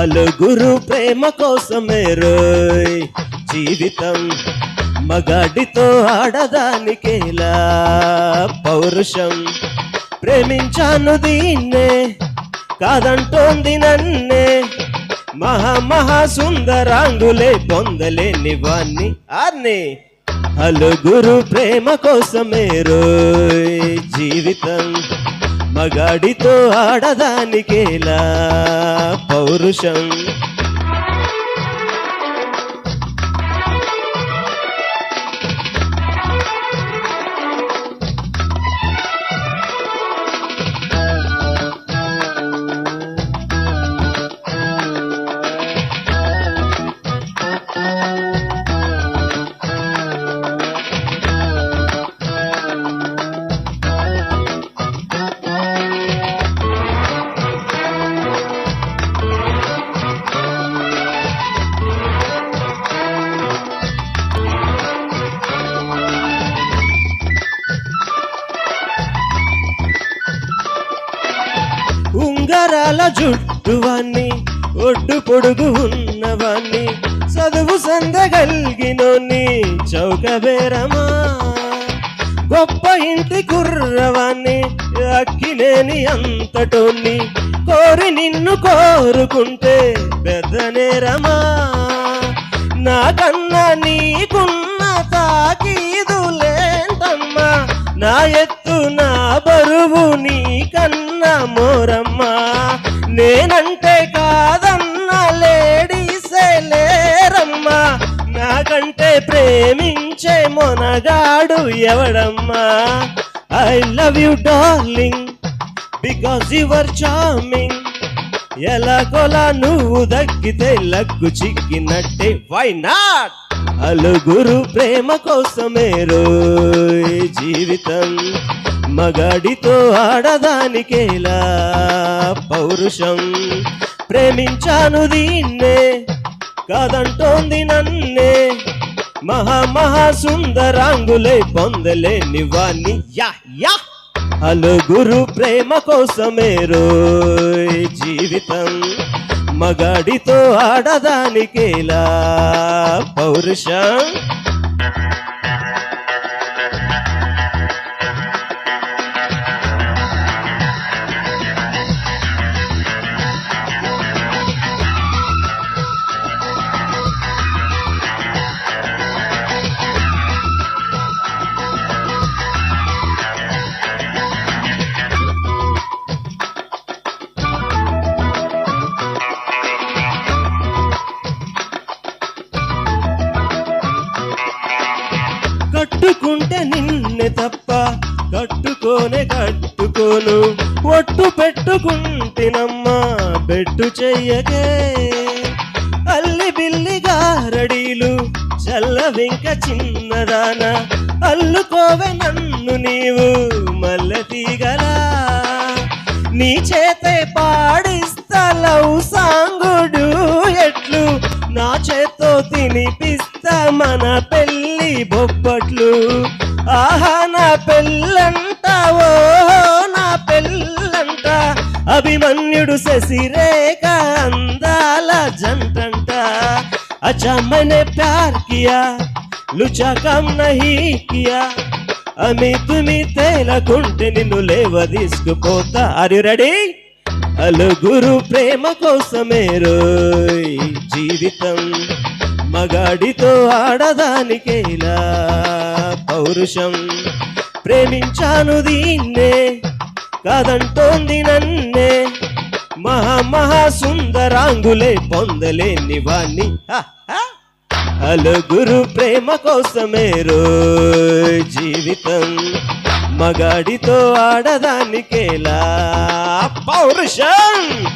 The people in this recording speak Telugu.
నలుగురు ప్రేమ కోసమే రోయ్ జీవితం మగాడితో ఆడదానికేలా పౌరుషం. ప్రేమించాను దీన్నే కాదంటోంది నన్నే. మహా మహా సుందరాంగులే పొందలేని వాణ్ణి ఆర్ని. నలుగురు ప్రేమ కోసమే రోయ్ జీవితం మగాడితో ఆడదానికేలా పౌరుషం. ఉంగరాల జుట్టువాన్ని ఒడ్డు పొడుగు ఉన్నవాన్ని చదువు సందగలిగినోన్ని చౌకబేరమా గొప్ప ఇంటి కుర్రవాన్ని అక్కిలేని అంతటోన్ని కోరి నిన్ను కోరుకుంటే పెద్దనేరమా నాకన్నా నీకున్న తాకీదులేంటమ్మా నా ఎత్తు కరువు నీ కన్న మోరమ్మా. నేనంటే కాదన్న లేడీసే లేరమ్మా. నాకంటే ప్రేమించే మొనగాడు ఎవడమ్మా? I love you darling because your charming ఎలాగోలా నువ్వు దక్కితే లగ్గు చిక్కినట్టే. వై నాట్ అలుగురు ప్రేమ కోసమే రోయ్ జీవితం. మగాడితో ఆడదానికేలా పౌరుషం ప్రేమించాను దీన్నే కాదంటోంది నన్నే. మహా మహా సుందరాంగులే పొందలేని వాణ్ణి. Yeah yeah. అలుగురు ప్రేమ కోసమే రోయ్ జీవితం. మగాడితో ఆడదానికేలా పౌరుషం నిన్నే తప్ప కట్టుకోనే కట్టుకోను ఒట్టు పెట్టుకుంటేనమ్మా బెట్టు చెయ్యకే. అల్లి బిల్లి గారడీలు చల్లవింక చిన్నదాన. అల్లుకోవే నన్ను నీవు మల్ల తీగలా. నీ చేతే పాడిస్తా లవ్ సాంగుడు ఎట్లు? నా చేత్తో తినిపిస్తా మన పెళ్ళి బొబ్బట్లు. ఆహా నా పెళ్ళంత ఓ నా పెళ్ళంత అభిమన్యుడు శశిరేఖ అందాల జంటంట. అచ్చా మనే ప్యార్ కియా లుచకం నహీ కియా అమి తుమి తేలకుంటే నిన్ను లేవ తీసుకుపోతా. Are you ready? అలుగురు ప్రేమ కోసమే రోయ్ జీవితం. మగాడితో ఆడదానికేలా? పౌరుషం ప్రేమించాను దీన్నే కాదంటోంది నన్నే. మహా మహా సుందరాంగులే పొందలేని వాణ్ణి. అలుగురు ప్రేమ కోసమే రోయ్ జీవితం. మగాడితో ఆడదానికేలా? పౌరుషం!